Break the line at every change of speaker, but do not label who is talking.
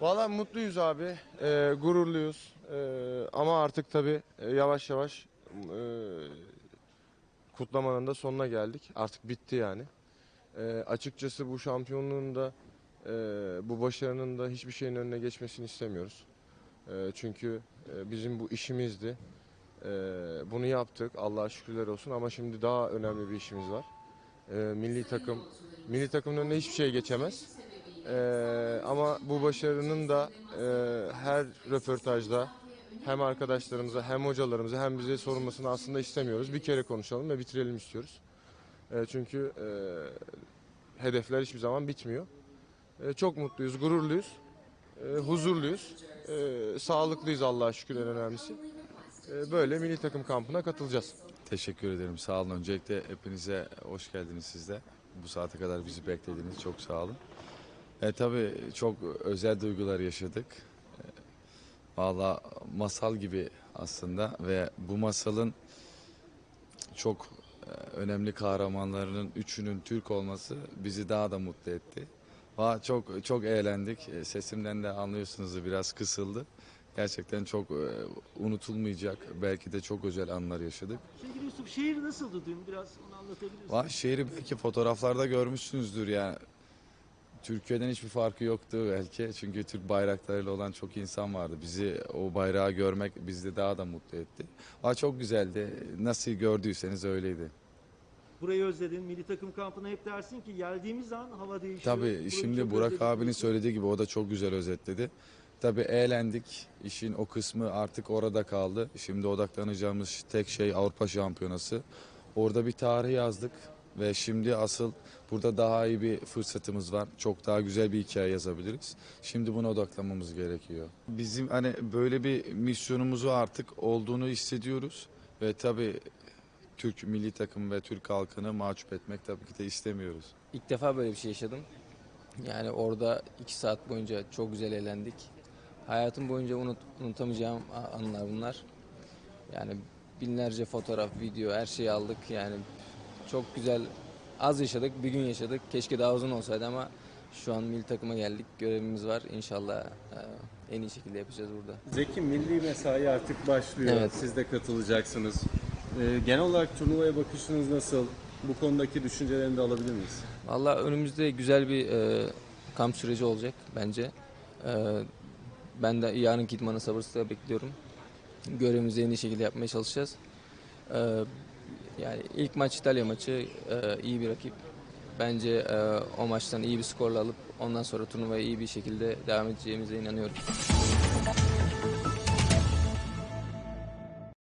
Valla mutluyuz abi, Ee, gururluyuz Ee, ama artık tabii e, yavaş yavaş e, kutlamanın da sonuna geldik. Artık bitti yani. Ee, açıkçası bu şampiyonluğun da e, bu başarının da hiçbir şeyin önüne geçmesini istemiyoruz. Ee, çünkü e, bizim bu işimizdi. Ee, bunu yaptık Allah'a şükürler olsun ama şimdi daha önemli bir işimiz var. Ee, milli takım, milli takımın önüne hiçbir şey geçemez. Bu başarının da e, her röportajda hem arkadaşlarımıza hem hocalarımıza hem bize sorulmasını aslında istemiyoruz. Bir kere konuşalım ve bitirelim istiyoruz. E, çünkü e, hedefler hiçbir zaman bitmiyor. E, çok mutluyuz, gururluyuz, e, huzurluyuz, e, sağlıklıyız Allah'a şükür en önemlisi. E, böyle milli takım kampına katılacağız.
Teşekkür ederim. Sağ olun. Öncelikle hepinize hoş geldiniz siz de. Bu saate kadar bizi beklediniz. Çok sağ olun. E, tabii çok özel duygular yaşadık. E, Valla masal gibi aslında ve bu masalın çok e, önemli kahramanlarının üçünün Türk olması bizi daha da mutlu etti. Valla çok çok eğlendik. E, Sesimden de anlıyorsunuz biraz kısıldı. Gerçekten çok e, unutulmayacak, belki de çok özel anlar yaşadık.
Sevgili Yusuf şehir nasıldı dün? Biraz onu anlatabilir misin?
Vay şehri belki fotoğraflarda görmüşsünüzdür yani. Türkiye'den hiçbir farkı yoktu belki. Çünkü Türk bayraklarıyla olan çok insan vardı. Bizi o bayrağı görmek bizi daha da mutlu etti. Aa, çok güzeldi. Nasıl gördüyseniz öyleydi.
Burayı özledin. Milli takım kampına hep dersin ki geldiğimiz an hava değişiyor.
Tabii
Burayı
şimdi Burak
özledim
abinin söylediği gibi o da çok güzel özetledi. Tabii eğlendik. İşin o kısmı artık orada kaldı. Şimdi odaklanacağımız tek şey Avrupa Şampiyonası. Orada bir tarih yazdık ve şimdi asıl burada daha iyi bir fırsatımız var. Çok daha güzel bir hikaye yazabiliriz. Şimdi buna odaklanmamız gerekiyor. Bizim hani böyle bir misyonumuzu artık olduğunu hissediyoruz ve tabii Türk milli takım ve Türk halkını mahcup etmek tabii ki de istemiyoruz.
İlk defa böyle bir şey yaşadım. Yani orada iki saat boyunca çok güzel eğlendik. Hayatım boyunca unut, unutamayacağım anlar bunlar. Yani binlerce fotoğraf, video, her şeyi aldık. Yani çok güzel, az yaşadık, bir gün yaşadık. Keşke daha uzun olsaydı ama şu an milli takıma geldik. Görevimiz var. İnşallah e, en iyi şekilde yapacağız burada.
Zeki milli mesai artık başlıyor.
Evet.
Siz de katılacaksınız. Ee, genel olarak turnuvaya bakışınız nasıl? Bu konudaki düşüncelerini de alabilir miyiz?
Valla önümüzde güzel bir e, kamp süreci olacak bence. E, ben de yarınki idmanı sabırsızlıkla bekliyorum. Görevimizi en iyi şekilde yapmaya çalışacağız. E, yani ilk maç İtalya maçı e, iyi bir rakip. Bence e, o maçtan iyi bir skorla alıp ondan sonra turnuvaya iyi bir şekilde devam edeceğimize inanıyorum.